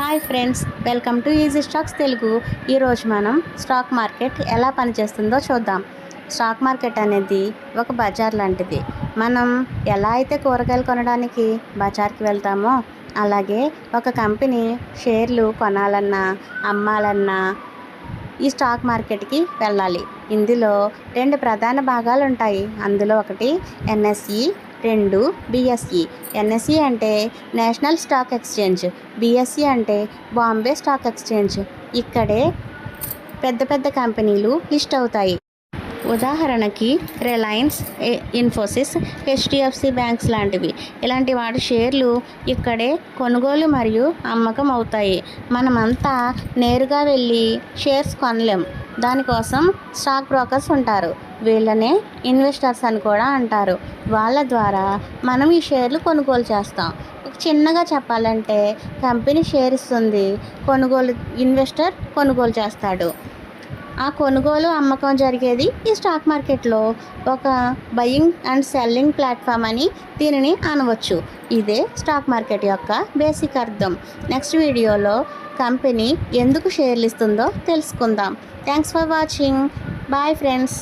Hi friends welcome to easy stocks Telugu. ఈరోజు మనం stock market ఎలా పనిచేస్తుందో చూద్దాం. స్టాక్ మార్కెట్ అనేది ఒక బజార్ లాంటిది. మనం ఎలా అయితే కూరగాయలు కొనడానికి బజార్కి వెళ్తామో అలాగే ఒక కంపెనీ షేర్లు కొనాలన్నా అమ్మాలన్నా ఈ స్టాక్ మార్కెట్కి వెళ్ళాలి. ఇందులో రెండు ప్రధాన భాగాలు ఉంటాయి. అందులో ఒకటి ఎన్ఎస్ఈ రెండు బిఎస్ఈ ఎన్ఎస్ఈ అంటే నేషనల్ స్టాక్ ఎక్స్చేంజ్ బిఎస్ఈ అంటే బాంబే స్టాక్ ఎక్స్చేంజ్ ఇక్కడే పెద్ద పెద్ద కంపెనీలు లిస్ట్ అవుతాయి. ఉదాహరణకి రిలయన్స్ ఇన్ఫోసిస్ హెచ్డిఎఫ్సి బ్యాంక్స్ లాంటివి. ఇలాంటి వాటి షేర్లు ఇక్కడే కొనుగోలు మరియు అమ్మకం అవుతాయి. మనమంతా నేరుగా వెళ్ళి షేర్స్ కొనలేం. దానికోసం స్టాక్ బ్రోకర్స్ ఉంటారు. వీళ్ళనే ఇన్వెస్టర్స్ అని కూడా అంటారు. వాళ్ళ ద్వారా మనం ఈ షేర్లు కొనుగోలు చేస్తాం. ఒక చిన్నగా చెప్పాలంటే కంపెనీ షేర్ ఇస్తుంది కొనుగోలు ఇన్వెస్టర్ కొనుగోలు చేస్తాడు. ఆ కొనుగోలు అమ్మకం జరిగేది. ఈ స్టాక్ మార్కెట్లో ఒక బయింగ్ అండ్ సెల్లింగ్ ప్లాట్ఫామ్ అని దీనిని అనవచ్చు. ఇదే స్టాక్ మార్కెట్ యొక్క బేసిక్ అర్థం. నెక్స్ట్ వీడియోలో కంపెనీ ఎందుకు షేర్లు ఇస్తుందో తెలుసుకుందాం. Thanks for watching bye friends